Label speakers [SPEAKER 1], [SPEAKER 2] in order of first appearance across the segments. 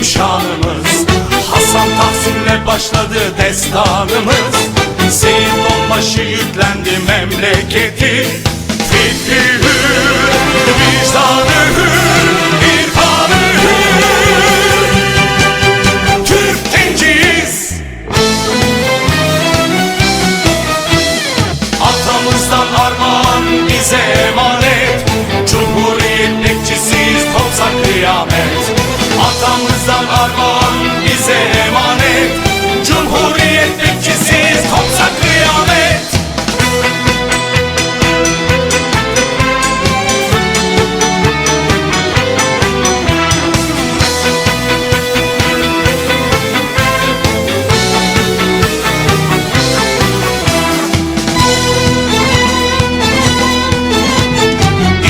[SPEAKER 1] bizim şanımız Hasan Tahsin'le başladı destanımız. Seyit Onbaşı yüklendi memleketi armağan bize emanet. Cumhuriyet bekçisiyiz topsa kıyamet.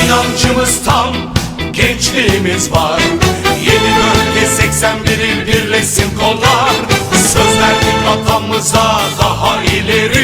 [SPEAKER 1] İnancımız tam, gençliğimiz var 81'i birleşsin kollar. Söz verdik atamıza daha ileri.